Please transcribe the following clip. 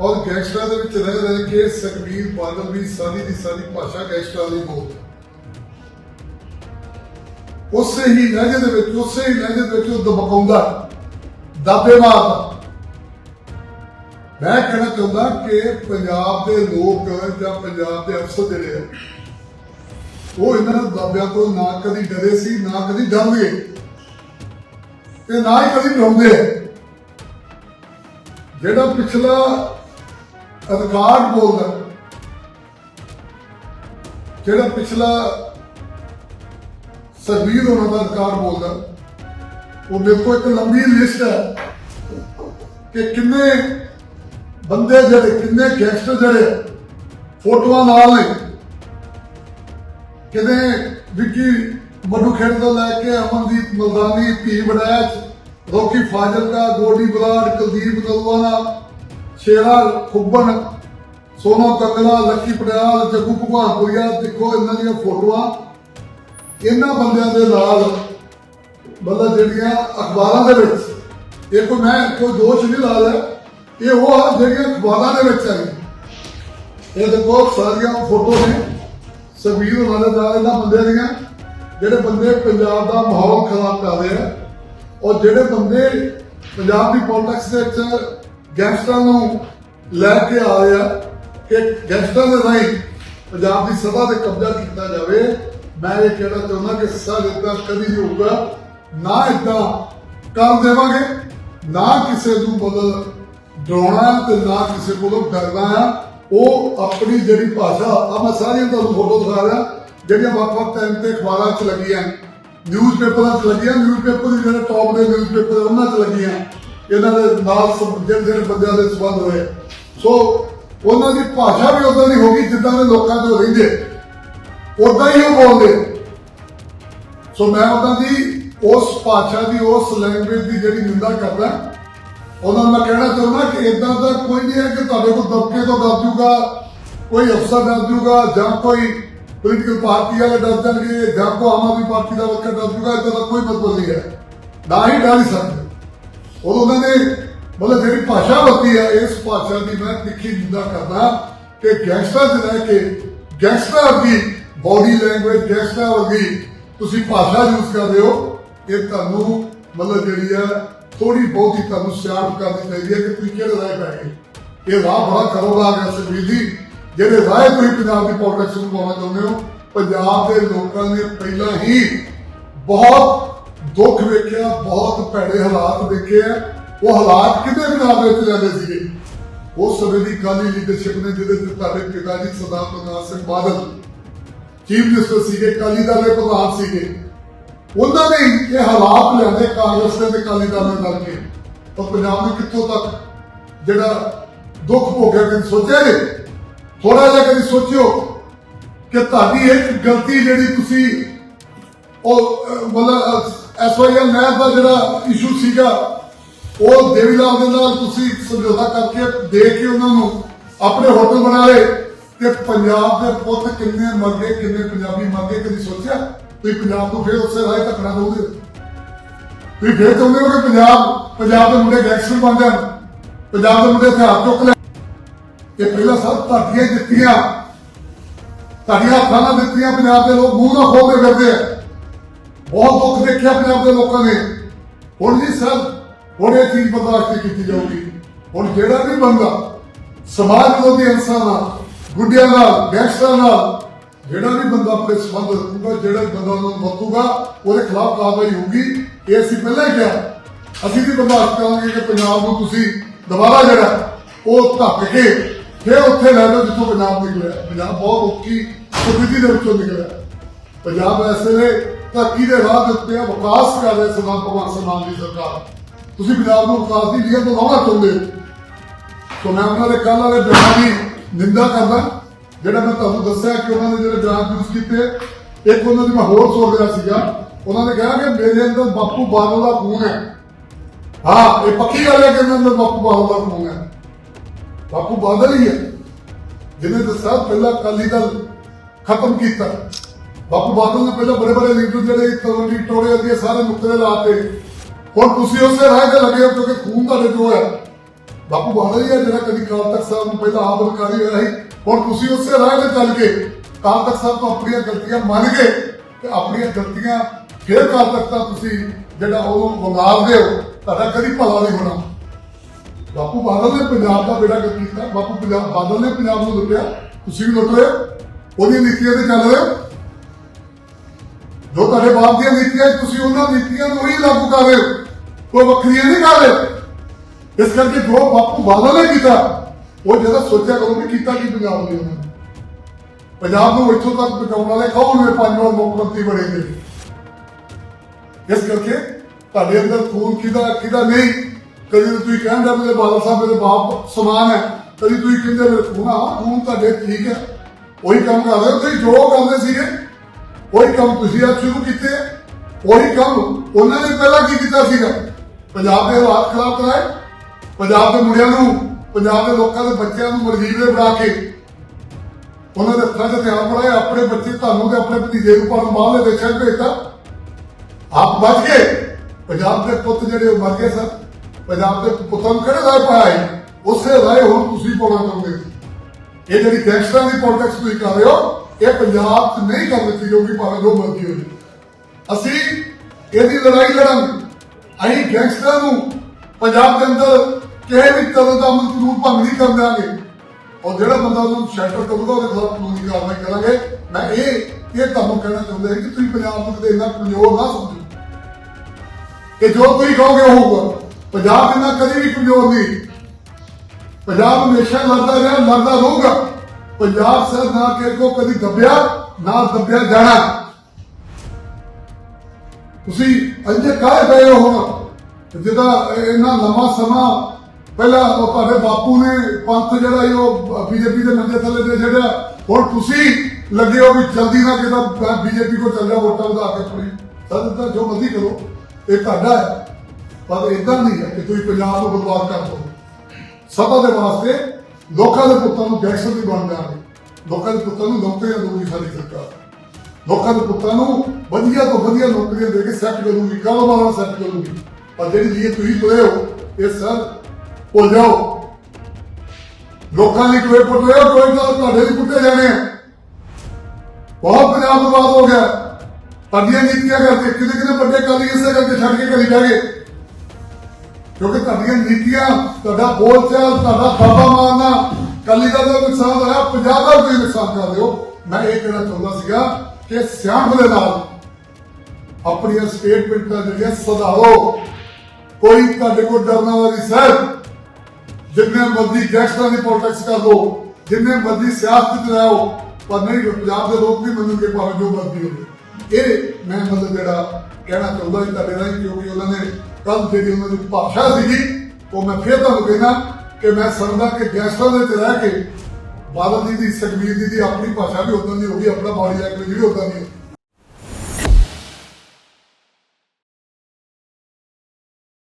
ਔਰ ਗੈਂਗਸਟਰਾਂ ਦੇ ਵਿੱਚ ਰਹਿ ਰਹਿ ਕੇ ਸੁਖਬੀਰ ਬਾਦਲ ਵੀ ਸਾਰੀ ਦੀ ਸਾਰੀ ਭਾਸ਼ਾ ਗੈਂਗਸਟਰਾਂ ਦੀ ਬੋਲਦਾ ਉਸੇ ਹੀ ਲਹਿਜੇ ਦੇ ਵਿੱਚ, ਉਸੇ ਹੀ ਲਹਿਜੇ ਦੇ ਵਿੱਚ ਉਹ ਦਬਕਾਉਂਦਾ। ਦਾਬੇ ਮਾਰਦਾ। ਮੈਂ ਕਹਿਣਾ ਚਾਹੁੰਦਾ ਕਿ ਪੰਜਾਬ ਦੇ ਲੋਕ ਜਾਂ ਪੰਜਾਬ ਦੇ ਅਫਸਰ ਜਿਹੜੇ ਆ, ਉਹ ਇਹਨਾਂ ਦਾਬਿਆਂ ਤੋਂ ਨਾ ਕਦੀ ਡਰੇ ਸੀ, ਨਾ ਕਦੀ ਡਰਨਗੇ ਤੇ ਨਾ ਹੀ ਕਦੀ ਡਰਾਉਂਦੇ। ਜਿਹੜਾ ਪਿਛਲਾ ਅਧਿਕਾਰ ਬੋਲਦਾ ਜਿਹੜਾ ਪਿਛਲਾ ਸਰਵੀਰ ਹੋਣਾ ਦਾ ਅਧਿਕਾਰ ਬੋਲਦਾ ਉਹ ਮੇਰੇ ਕੋਲ ਇੱਕ ਲੰਬੀ ਲਿਸਟ ਹੈ ਕਿ ਕਿੰਨੇ ਬੰਦੇ ਜਿਹੜੇ, ਕਿੰਨੇ ਗੈਂਗਸਟਰ ਜਿਹੜੇ ਫੋਟੋਆਂ ਨਾਲ ਨੇ। ਕਿਤੇ ਵਿੱਕੀ ਮੱਡੂ ਖੇਡ ਤੋਂ ਲੈ ਕੇ ਅਮਨਦੀਪ ਮਲਦਾਨੀ, ਧੀ ਬੜੈਚ ਰੋਕੀ ਫਾਜ਼ਿਲਕਾ, ਗੋਡੀ ਬਲਾਡ ਕੁਲਦੀਪ ਨਲਵਾਨਾ ਸ਼ੇਰਾ ਖੁੱਬਣ, ਸੋਨੋ ਕੰਗਲਾ ਲੱਕੀ ਪਟਿਆਲ, ਜੱਗੂ ਭਗਵਾਨਪੁਰੀਆ ਦੇਖੋ ਇਹਨਾਂ ਦੀਆਂ ਫੋਟੋਆਂ। ਇਹਨਾਂ ਬੰਦਿਆਂ ਦੇ ਨਾਲ, ਮਤਲਬ ਜਿਹੜੀਆਂ ਅਖਬਾਰਾਂ ਦੇ ਵਿੱਚ, ਇਹ ਕੋਈ ਮੈਂ, ਕੋਈ ਦੋਸ਼ ਨਹੀਂ ਲਾ ਰਿਹਾ। ਇਹ ਉਹ ਆ ਜਿਹੜੀਆਂ ਅਖਬਾਰਾਂ ਦੇ ਵਿੱਚ ਆਈ ਇਹ ਦੇਖੋ, ਸਾਰੀਆਂ ਫੋਟੋ ਨੇ ਸਬੀਰ ਉਹਨਾਂ ਦੇ ਨਾਲ, ਇਹਨਾਂ ਬੰਦਿਆਂ ਦੀਆਂ, ਜਿਹੜੇ ਬੰਦੇ ਪੰਜਾਬ ਦਾ ਮਾਹੌਲ ਖਰਾਬ ਕਰ ਰਹੇ ਆ, ਔਰ ਜਿਹੜੇ ਬੰਦੇ ਪੰਜਾਬ ਦੀ ਪੋਲਿਟਿਕਸ ਦੇ ਵਿੱਚ ਗੈਂਗਸਟਰਾਂ ਨੂੰ ਲੈ ਕੇ ਆ ਕਿ ਗੈਂਗਸਟਰਾਂ ਦੇ ਰਾਹੀਂ ਪੰਜਾਬ ਦੀ ਸਭਾ ਤੇ ਕਬਜ਼ਾ ਕੀਤਾ ਜਾਵੇ। ਮੈਂ ਇਹ ਕਹਿਣਾ ਚਾਹੁੰਦਾ ਕਿ ਸਰ ਇਦਾਂ ਕਦੀ ਨਹੀਂ ਹੋਊਗਾ। ਨਾ ਇਦਾਂ ਕਰ ਦੇਵਾਂਗੇ, ਨਾ ਕਿਸੇ ਨੂੰ ਬਦਲ ਡਰਾਉਣਾ ਤੇ ਨਾ ਕਿਸੇ ਕੋਲੋਂ ਡਰਨਾ ਆ ਉਹ ਆਪਣੀ ਜਿਹੜੀ ਭਾਸ਼ਾ ਆ ਮੈਂ ਸਾਰੀਆਂ ਤੁਹਾਨੂੰ ਫੋਟੋ ਦਿਖਾ ਰਿਹਾ, ਜਿਹੜੀਆਂ ਵੱਖ-ਵੱਖ ਟਾਈਮ ਤੇ ਅਖਬਾਰਾਂ 'ਚ ਲੱਗੀਆਂ। ਨਿਊਜ਼ਪੇਪਰਾਂ 'ਚ ਲੱਗੀਆਂ ਨਿਊਜ਼ਪੇਪਰ ਦੇ ਜਿਹੜੇ ਟੌਪ ਦੇ ਨਿਊਜ਼ਪੇਪਰ ਉਹਨਾਂ 'ਚ ਲੱਗੀਆਂ। ਇਹਨਾਂ ਦੇ ਨਾਲ ਜਿਹੜੇ ਜਿਹੜੇ ਬੰਦਿਆਂ ਦੇ ਸਬੰਧ ਹੋਏ। ਸੋ ਉਹਨਾਂ ਦੀ ਭਾਸ਼ਾ ਵੀ ਉਦਾਂ ਦੀ ਹੋ ਗਈ ਜਿੱਦਾਂ ਦੇ ਲੋਕਾਂ ਤੋਂ ਰਹਿੰਦੇ। ਉਦਾਂ ਹੀ ਉਹ ਬੋਲਦੇ। ਸੋ ਮੈਂ ਉਹਨਾਂ ਦੀ ਉਸ ਭਾਸ਼ਾ ਦੀ, ਉਸ ਲੈਂਗੁਏਜ ਦੀ ਜਿਹੜੀ ਨਿੰਦਾ ਕਰਦਾ, ਉਹਨਾਂ ਨੂੰ ਮੈਂ ਕਹਿਣਾ ਚਾਹੁੰਦਾ ਕਿ ਇਦਾਂ ਦਾ ਕੋਈ ਨਹੀਂ ਹੈ ਕਿ ਤੁਹਾਡੇ ਕੋਲ ਦਬਕੇ ਤੋਂ ਡਰ ਜੂਗਾ, ਕੋਈ ਅਫਸਰ ਡਰ ਜੂਗਾ, ਜਾਂ ਕੋਈ ਪੋਲੀਟੀਕਲ ਪਾਰਟੀ ਵਾਲੇ ਡਰ ਜਾਣਗੇ ਜਾਂ ਕੋਈ ਆਮ ਆਦਮੀ ਪਾਰਟੀ ਦਾ ਵਰਕਰ ਡਰ ਜੂਗਾ ਇਦਾਂ ਦਾ ਕੋਈ ਮਤਲਬ ਨਹੀਂ ਹੈ। ਨਾ ਹੀ ਡਰ ਹੀ ਸਕਦੇ। ਉਹ ਉਹਨਾਂ ਨੇ ਮਤਲਬ ਜਿਹੜੀ ਭਾਸ਼ਾ ਵਰਤੀ ਹੈ ਇਸ ਭਾਸ਼ਾ ਦੀ ਮੈਂ ਤਿੱਖੀ ਨਿੰਦਾ ਕਰਦਾ ਕਿ ਗੈਂਗਸਟਰ ਦੇ ਲੈ ਕੇ ਗੈਂਗਸਟਰ ਦੀ ਬਾਡੀ ਲੈਂਗੁਏਜ ਗੈਂਗਸਟਰ ਵਰਗੀ ਤੁਸੀਂ ਭਾਸ਼ਾ ਯੂਜ਼ ਕਰਦੇ ਹੋ, ਇਹ ਤੁਹਾਨੂੰ ਮਤਲਬ ਜਿਹੜੀ ਹੈ ਥੋੜੀ ਬਹੁਤੀ ਤੁਹਾਨੂੰ ਸਿਆਣਪ ਕਰਨੀ ਚਾਹੀਦੀ ਹੈ ਕਿ ਤੁਸੀਂ ਕਿਹੜੇ ਰਾਹ ਪੈ ਗਏ ਇਹ ਰਾਹ ਬੜਾ ਖਤਰਨਾਕ ਹੈ, ਸੁਖਬੀਰ ਜੀ। ਜਿਹੜੇ ਰਾਹ ਤੁਸੀਂ ਪੰਜਾਬ ਦੀ ਪੋਲਿਟਿਕਸ ਨੂੰ ਪਾਉਣਾ ਚਾਹੁੰਦੇ ਹੋ, ਪੰਜਾਬ ਦੇ ਲੋਕਾਂ ਨੇ ਪਹਿਲਾਂ ਹੀ ਬਹੁਤ ਦੁੱਖ ਵੇਖਿਆ, ਬਹੁਤ ਭੈੜੇ ਹਾਲਾਤ ਦੇਖੇ ਆ। ਉਹ ਹਾਲਾਤ ਕਿਤੇ ਪੰਜਾਬ ਵਿੱਚ ਜਾਂਦੇ ਸੀਗੇ? ਉਸ ਸਮੇਂ ਦੀ ਕਾਲੀ ਲੀਡਰਸ਼ਿਪ ਨੇ ਜਿਹਦੇ ਤੇ ਤੁਹਾਡੇ ਪਿਤਾ ਜੀ ਸਰਦਾਰ ਪ੍ਰਕਾਸ਼ ਸਿੰਘ ਬਾਦਲ ਚੀਫ ਮਿਨਿਸਟਰ ਸੀਗੇ ਕਾਲੀ ਦਲ ਦੇ ਪ੍ਰਧਾਨ ਸੀਗੇ। ਉਹਨਾਂ ਨੇ ਇਹ ਹਾਲਾਤ ਲਿਆਂਦੇ, ਕਾਂਗਰਸ ਦੇ ਤੇ ਕਾਲੀ ਦਲ ਨੇ ਰਲ ਕੇ। ਤਾਂ ਪੰਜਾਬ ਨੇ ਕਿੱਥੋਂ ਤੱਕ ਜਿਹੜਾ ਦੁੱਖ ਭੋਗਿਆ ਕਿ ਸੋਚਿਆ ਨੇ ਥੋੜਾ ਜਿਹਾ ਕਦੀ ਸੋਚਿਓ ਕਿ ਤੁਹਾਡੀ ਇੱਕ ਗਲਤੀ ਜਿਹੜੀ ਤੁਸੀਂ ਉਹ ਮਤਲਬ ਐਸਵਾਈਐਲ ਨਹਿਰ ਦਾ ਜਿਹੜਾ ਇਸ਼ੂ ਸੀਗਾ, ਉਹ ਦੇਵੀਲਾਲ ਦੇ ਨਾਲ ਤੁਸੀਂ ਸਮਝੌਤਾ ਕਰਕੇ ਦੇ ਕੇ ਉਹਨਾਂ ਨੂੰ ਆਪਣੇ ਹੋਟਲ ਬਣਾ ਲਏ ਤੇ ਪੰਜਾਬ ਦੇ ਪੁੱਤ ਕਿੰਨੇ ਮਰ ਕਿੰਨੇ ਪੰਜਾਬੀ ਮਰ ਕਦੀ ਸੋਚਿਆ ਤੁਸੀਂ ਪੰਜਾਬ ਨੂੰ ਫੇਰ ਉਸੇ ਰਾਹ ਧੱਕਣਾ ਦੋਗੇ ਤੁਸੀਂ ਫੇਰ ਚਾਹੁੰਦੇ ਹੋ ਕਿ ਪੰਜਾਬ ਪੰਜਾਬ ਦੇ ਮੁੰਡੇ ਗੈਂਗਸਟਰ ਬਣ ਜਾਣ, ਪੰਜਾਬ ਦੇ ਮੁੰਡੇ ਹਥਿਆਰ ਚੁੱਕ ਲੈਣ? ਇਹ ਪਹਿਲਾਂ ਸਭ ਧਰਤੀਆਂ ਦਿੱਤੀਆਂ। ਤੁਹਾਡੀਆਂ ਹੱਥਾਂ ਨਾਲ ਦਿੱਤੀਆਂ, ਪੰਜਾਬ ਦੇ ਲੋਕ ਮੂੰਹ ਨਾਲ ਖੋਲਦੇ ਫਿਰਦੇ ਆ। ਬਹੁਤ ਦੁੱਖ ਦੇਖਿਆ ਪੰਜਾਬ ਦੇ ਲੋਕਾਂ ਨੇ। ਹੁਣ ਜੀ ਸਰ, ਹੁਣ ਇਹ ਚੀਜ਼ ਬਰਦਾਸ਼ਤ ਨਹੀਂ ਕੀਤੀ ਜਾਊਗੀ। ਹੁਣ ਜਿਹੜਾ ਵੀ ਬੰਦਾ ਸਮਾਜ ਵਿਰੋਧੀ ਇਨਸਾਨ ਨਾਲ, ਗੁੱਡਿਆਂ ਨਾਲ, ਗੈਂਗਸਟਰਾਂ ਨਾਲ, ਜਿਹੜਾ ਵੀ ਬੰਦਾ ਆਪਣੇ ਸੰਬੰਧ ਰੱਖੂਗਾ, ਜਿਹੜਾ ਬੰਦਾ ਉਹਨੂੰ ਵਰਤੂਗਾ, ਉਹਦੇ ਖਿਲਾਫ ਕਾਰਵਾਈ ਹੋਊਗੀ, ਇਹ ਅਸੀਂ ਪਹਿਲਾਂ ਹੀ ਕਿਹਾ। ਅਸੀਂ ਵੀ ਬਰਦਾਸ਼ਤ ਕਰਾਂਗੇ ਕਿ ਪੰਜਾਬ ਨੂੰ ਤੁਸੀਂ ਦੁਬਾਰਾ ਜਿਹੜਾ ਉਹ ਧੱਕ ਕੇ ਫਿਰ ਉੱਥੇ ਲੈ ਲਓ ਜਿੱਥੋਂ ਪੰਜਾਬ ਨਿਕਲਿਆ। ਪੰਜਾਬ ਬਹੁਤ ਔਖੀ ਸਥਿਤੀ ਦੇ ਵਿੱਚੋਂ ਨਿਕਲਿਆ। ਪੰਜਾਬ ਐਸੇ ਨੇ ਧਰਤੀ ਦੇ ਰਾਹ ਦੇ ਉੱਤੇ ਆ, ਵਿਕਾਸ ਕਰ ਰਿਹਾ ਸਰਦਾਰ ਭਗਵੰਤ ਸਿੰਘ ਮਾਨ ਦੀ ਸਰਕਾਰ। ਤੁਸੀਂ ਪੰਜਾਬ ਨੂੰ ਵਿਕਾਸ ਦੀ ਲੀਹਾਂ ਤੋਂ ਲਾਉਣਾ ਚਾਹੁੰਦੇ ਸੋ ਮੈਂ ਉਹਨਾਂ ਦੇ ਕੱਲ ਵਾਲੇ ਬਿਆਨ ਦੀ ਨਿੰਦਾ ਕਰਦਾ। ਜਿਹੜਾ ਮੈਂ ਤੁਹਾਨੂੰ ਦੱਸਿਆ ਕਿ ਉਹਨਾਂ ਨੇ ਜਿਹੜੇ ਬਿਆਨ ਯੂਜ਼ ਕੀਤੇ ਇੱਕ ਉਹਨਾਂ ਦੀ ਮੈਂ ਹੋਰ ਸੋਚ ਰਿਹਾ ਸੀਗਾ। ਉਹਨਾਂ ਨੇ ਕਿਹਾ ਕਿ ਮੇਰੇ ਅੰਦਰ ਬਾਪੂ ਬਾਦਲ ਦਾ ਖੂਨ ਹੈ। ਹਾਂ ਇਹ ਪੱਕੀ ਗੱਲ ਹੈ ਕਿ ਇਹਨਾਂ ਅੰਦਰ ਬਾਪੂ ਬਾਦਲ ਦਾ ਖੂਨ ਹੈ। ਬਾਪੂ ਬਾਦਲ ਹੀ ਹੈ। ਜਿਹਨੇ ਦੱਸਿਆ ਪਹਿਲਾਂ ਅਕਾਲੀ ਦਲ ਖਤਮ ਕੀਤਾ। ਬਾਪੂ ਬਾਦਲ ਨੇ ਪਹਿਲਾਂ ਬੜੇ ਬੜੇ ਲੀਡਰ ਜਿਹੜੇ ਤਲਵੰਡੀ ਟੋੜੇ ਦੇ ਸਾਰੇ ਨੁਕਤੇ ਲਾਤੇ। ਹੁਣ ਤੁਸੀਂ ਉਸੇ ਰਾਹ ਤੇ ਲੱਗੇ ਹੋ ਕਿਉਂਕਿ ਖੂਨ ਤੁਹਾਡੇ ਜੋ ਹੈ। ਬਾਪੂ ਬਾਦਲ ਹੀ ਜਿਹੜਾ ਕਦੀ ਕਾਲ ਤਖਤ ਸਾਹਿਬ ਨੂੰ ਪਹਿਲਾਂ ਆਪ ਅਧਿਕਾਰੀ ਹੋਇਆ ਸੀ। ਹੁਣ ਤੁਸੀਂ ਉਸੇ ਰਾਹ ਤੇ ਚੱਲ ਕੇ ਕਾਲ ਤਖਤ ਸਾਹਿਬ ਤੋਂ ਆਪਣੀਆਂ ਗਲਤੀਆਂ ਮੰਨ ਕੇ ਤੇ ਆਪਣੀਆਂ ਗਲਤੀਆਂ ਫਿਰ ਕਾਲ ਤਖਤ ਦਾ ਤੁਸੀਂ ਜਿਹੜਾ ਉਹ ਬੁਲਾਉਂਦੇ ਹੋ, ਤੁਹਾਡਾ ਕਦੀ ਭਲਾ ਨਹੀਂ ਹੋਣਾ। ਬਾਪੂ ਬਾਦਲ ਨੇ ਪੰਜਾਬ ਦਾ ਬੇੜਾ ਕੀਤਾ। ਬਾਪੂ ਪੰਜਾਬ ਬਾਦਲ ਨੇ ਪੰਜਾਬ ਨੂੰ ਲੁੱਟਿਆ। ਤੁਸੀਂ ਵੀ ਲੁੱਟ ਰਹੇ ਹੋ ਉਹਦੀ ਨੀਤੀਆਂ ਤੇ ਚੱਲ ਰਹੇ ਹੋ। ਜੋ ਤੁਹਾਡੇ ਬਾਪ ਦੀਆਂ ਨੀਤੀਆਂ ਤੁਸੀਂ ਉਹਨਾਂ ਨੀਤੀਆਂ ਨੂੰ ਹੀ ਲਾਗੂ ਕਰ ਰਹੇ ਹੋ। ਕੋਈ ਵੱਖਰੀਆਂ ਨਹੀਂ ਕਰ ਰਹੇ। ਇਸ ਕਰਕੇ ਜੋ ਬਾਪੂ ਬਾਦਲ ਨੇ ਕੀਤਾ, ਉਹ ਜਿਹੜਾ ਸੋਚਿਆ ਕਰੋ ਵੀ ਕੀਤਾ ਕੀ ਪੰਜਾਬ ਲਈ ਉਹਨਾਂ। ਪੰਜਾਬ ਨੂੰ ਇੱਥੋਂ ਤੱਕ ਪਹੁੰਚਾਉਣ ਵਾਲੇ ਕੌਣ ਨੇ? ਪੰਜ ਵਾਰ ਮੁੱਖ ਮੰਤਰੀ ਬਣੇ ਨੇ। ਇਸ ਕਰਕੇ ਤੁਹਾਡੇ ਅੰਦਰ ਖੂਨ ਕਿਹਦਾ ਕਿਹਦਾ ਨਹੀਂ? ਕਦੀ ਤਾਂ ਤੁਸੀਂ ਕਹਿੰਦੇ ਮੇਰੇ ਬਾਬਾ ਸਾਹਿਬ, ਮੇਰੇ ਬਾਪ ਸਮਾਨ ਹੈ। ਕਦੀ ਤੁਸੀਂ ਕਹਿੰਦੇ ਮੇਰੇ ਖੂਨ ਆ, ਖੂਨ ਤੁਹਾਡੇ ਠੀਕ ਹੈ। ਉਹੀ ਕੰਮ ਕਰ ਰਹੇ ਹੋ। ਤੁਸੀਂ ਜੋ ਕਰਦੇ ਸੀਗੇ ਉਹੀ ਕੰਮ ਤੁਸੀਂ ਅੱਜ ਸ਼ੁਰੂ ਕੀਤੇ, ਉਹੀ ਕੰਮ ਉਹਨਾਂ ਨੇ ਪਹਿਲਾਂ ਕੀ ਕੀਤਾ ਸੀਗਾ? ਪੰਜਾਬ ਦੇ ਹਾਲਾਤ ਖਰਾਬ ਕਰਾਏ, ਪੰਜਾਬ ਦੇ ਮੁੰਡਿਆਂ ਨੂੰ, ਪੰਜਾਬ ਦੇ ਲੋਕਾਂ ਦੇ ਬੱਚਿਆਂ ਨੂੰ ਮਰਜ਼ੀ ਬਣਾ ਕੇ ਉਹਨਾਂ ਦੇ ਹੱਥਾਂ 'ਚ ਹਥਿਆਰ ਫੜਾਏ ਆਪਣੇ ਬੱਚੇ ਤੁਹਾਨੂੰ ਤੇ ਆਪਣੇ ਭਤੀਜੇ ਨੂੰ ਪੜਨ ਬਾਹਰਲੇ ਦੇਸ਼ਾਂ 'ਚ ਭੇਜਤਾ। ਆਪ ਬਚ ਗਏ। ਪੰਜਾਬ ਦੇ ਪੁੱਤ ਜਿਹੜੇ ਉਹ ਮਰ ਗਏ ਸਨ। ਪੰਜਾਬ ਦੇ ਪੁੱਤਾਂ ਨੂੰ ਕਿਹੜੇ ਰਾਹ ਪਾਇਆ ਉਸੇ ਰਾਹ ਹੁਣ ਤੁਸੀਂ ਪਾਉਣਾ ਚਾਹੁੰਦੇ ਹੋ। ਇਹ ਜਿਹੜੀ ਗੈਂਗਸਟਰਾਂ ਦੀ ਪੋਲਿਟਿਕਸ ਤੁਸੀਂ ਕਰ ਰਹੇ ਹੋ ਇਹ ਪੰਜਾਬ 'ਚ ਨਹੀਂ ਕਰ ਦਿੱਤੀ ਜਾਊਗੀ ਭਾਵੇਂ ਜੋ ਮਰਜ਼ੀ ਹੋ ਜਾਏ ਅਸੀਂ ਇਹਦੀ ਲੜਾਈ ਲੜਾਂਗੇ। ਅਸੀਂ ਗੈਂਗਸਟਰਾਂ ਨੂੰ ਪੰਜਾਬ ਦੇ ਅੰਦਰ ਕਿਸੇ ਵੀ ਤਰ੍ਹਾਂ ਦਾ ਅਮਨ ਕਾਨੂੰਨ ਭੰਗ ਨਹੀਂ ਕਰਨ ਦਿਆਂਗੇ। ਔਰ ਜਿਹੜਾ ਬੰਦਾ ਉਹਨੂੰ ਸ਼ੈਲਟਰ ਕਰੂਗਾ, ਉਹਦੇ ਖਿਲਾਫ ਕਾਨੂੰਨੀ ਕਾਰਵਾਈ ਕਰਾਂਗੇ। ਮੈਂ ਇਹ ਇਹ ਤੁਹਾਨੂੰ ਕਹਿਣਾ ਚਾਹੁੰਦਾ ਹਾਂ ਕਿ ਤੁਸੀਂ ਪੰਜਾਬ ਨੂੰ ਕਦੇ ਇੰਨਾ ਕਮਜ਼ੋਰ ਨਾ ਸਮਝੋ। ਕਿ ਜੋ ਤੁਸੀਂ ਕਹੋਗੇ ਉਹ ਹੋਊਗਾ। ਪੰਜਾਬ ਇੰਨਾ ਕਦੇ ਵੀ ਕਮਜ਼ੋਰ ਨਹੀਂ। ਪੰਜਾਬ ਹਮੇਸ਼ਾ ਲੜਦਾ ਰਿਹਾ, ਲੜਦਾ ਰਹੂਗਾ। ਪੰਜਾਬ ਸਰ ਨਾ ਕੋ ਕਦੀ ਦੱਬਿਆ, ਨਾ ਦੱਬਿਆ ਜਾਣਾ। ਤੁਸੀਂ ਅੰਜੇ ਕਾਹੇ ਪਏ ਹੋ ਜਿਹਦਾ ਇੰਨਾ ਲੰਮਾ ਸਮਾਂ ਪਹਿਲਾਂ ਉਹ ਤੁਹਾਡੇ ਬਾਪੂ ਨੇ ਪੰਥ ਜਿਹੜਾ ਸੀ, ਉਹ ਬੀਜੇਪੀ ਦੇ ਮੰਜੇ ਥੱਲੇ ਦੇ ਛੱਡਿਆ। ਹੁਣ ਤੁਸੀਂ ਲੱਗੇ ਹੋ ਵੀ ਜਲਦੀ ਨਾ ਕਿਤਾ ਬੀਜੇਪੀ ਕੋ ਚੱਲ ਜਾ ਵੋਟਾਂ ਵਧਾ ਕੇ ਆਪਣੀ। ਸਰ ਜੋ ਮਰਜ਼ੀ ਕਰੋ, ਇਹ ਤੁਹਾਡਾ ਹੈ। ਪਰ ਇਦਾਂ ਨਹੀਂ ਹੈ ਕਿ ਤੁਸੀਂ ਪੰਜਾਬ ਨੂੰ ਬਰਬਾਦ ਕਰ ਦੋ ਸਭਾ ਦੇ ਵਾਸਤੇ ਲੋਕਾਂ ਦੇ ਪੁੱਤਾਂ ਨੂੰ ਗੈਂਗਸਟਰ ਨਹੀਂ ਬਣ ਜਾਣਗੇ ਲੋਕਾਂ ਦੇ ਪੁੱਤਾਂ ਨੂੰ ਨੌਕਰੀਆਂ ਦੇਊਗੀ ਸਾਡੀ ਸਰਕਾਰ। ਲੋਕਾਂ ਦੇ ਪੁੱਤਾਂ ਨੂੰ ਵਧੀਆ ਤੋਂ ਵਧੀਆ ਨੌਕਰੀਆਂ ਦੇ ਕੇ ਸੈੱਟ ਕਰੂਗੀ ਕਾਰੋਬਾਰਾਂ ਸੈੱਟ ਕਰੂਗੀ। ਪਰ ਜਿਹੜੀ ਲਈ ਤੁਸੀਂ ਤੁਰੇ ਹੋ, ਇਹ ਸਰ ਭੁੱਲ ਜਾਓ। ਲੋਕਾਂ ਲਈ ਕੋਈ ਪੁੱਟ ਹੋ ਕੋਈ ਨਾ ਤੁਹਾਡੇ ਵੀ ਪੁੱਟੇ ਜਾਣੇ ਆ। ਬਹੁਤ ਪੰਜਾਬ ਬਰਬਾਦ ਹੋ ਗਿਆ। ਤੁਹਾਡੀਆਂ ਨੀਤੀਆਂ ਕਰਕੇ ਕਿਤੇ ਕਿਤੇ ਵੱਡੇ ਕਾਲੀ ਇਸੇ ਕਰਕੇ ਛੱਡ ਕੇ ਘਰੀ ਬਹਿ ਗਏ। ਕਿਉਂਕਿ ਤੁਹਾਡੀਆਂ ਨੀਤੀਆਂ, ਤੁਹਾਡਾ ਬੋਲਚਾਲ ਤੁਹਾਡਾ ਬਾਬਾ ਮਾਰਨਾ ਕੱਲੀ ਦਾ ਤਾਂ ਨੁਕਸਾਨ ਹੋਇਆ ਪੰਜਾਬ ਦਾ ਵੀ ਨੁਕਸਾਨ ਕਰ ਰਹੇ ਮੈਂ ਇਹ ਕਹਿਣਾ ਚਾਹੁੰਦਾ ਸੀਗਾ ਕਿ ਸਿਆਣਪ ਦੇ ਨਾਲ ਆਪਣੀਆਂ ਸਟੇਟਮੈਂਟਾਂ ਜਿਹੜੀਆਂ ਸੁਧਾਰੋ। ਕੋਈ ਤੁਹਾਡੇ ਕੋਲ ਡਰਨ ਵਾਲੀ ਸਰ। ਜਿੰਨੇ ਮਰਜ਼ੀ ਗੈਂਗਸਟਰਾਂ ਦੀ ਪੋਲਿਟਿਕਸ ਕਰ ਲਓ, ਜਿੰਨੇ ਮਰਜ਼ੀ ਸਿਆਸਤ ਚ ਰਹੋ, ਪਰ ਨਹੀਂ, ਪੰਜਾਬ ਦੇ ਲੋਕ ਵੀ ਮੰਨਣਗੇ ਭਾਵੇਂ ਜੋ ਮਰਜ਼ੀ ਹੋਵੇ। ਇਹ ਮੈਂ ਮਤਲਬ ਜਿਹੜਾ ਕਹਿਣਾ ਚਾਹੁੰਦਾ ਸੀ ਤੁਹਾਡੇ ਨਾਲ ਕਿਉਂਕਿ ਉਹਨਾਂ ਨੇ ਕੱਲ ਜਿਹੜੀ ਉਹਨਾਂ ਦੀ ਭਾਸ਼ਾ ਸੀਗੀ, ਉਹ ਮੈਂ ਫੇਰ ਤੁਹਾਨੂੰ ਕਹਿੰਦਾ ਕਿ ਮੈਂ ਸਮਝਦਾ ਕਿ ਗੈਂਗਸਟਰਾਂ ਦੇ ਚ ਰਹਿ ਕੇ ਬਾਦਲ ਜੀ ਦੀ ਸੁਖਬੀਰ ਜੀ ਦੀ ਆਪਣੀ ਭਾਸ਼ਾ ਵੀ ਉਦਾਂ ਦੀ ਹੋਗੀ ਆਪਣਾ ਬਾਡੀ ਲੈਂਗੁਏਜ ਵੀ ਉਦਾਂ ਦੀ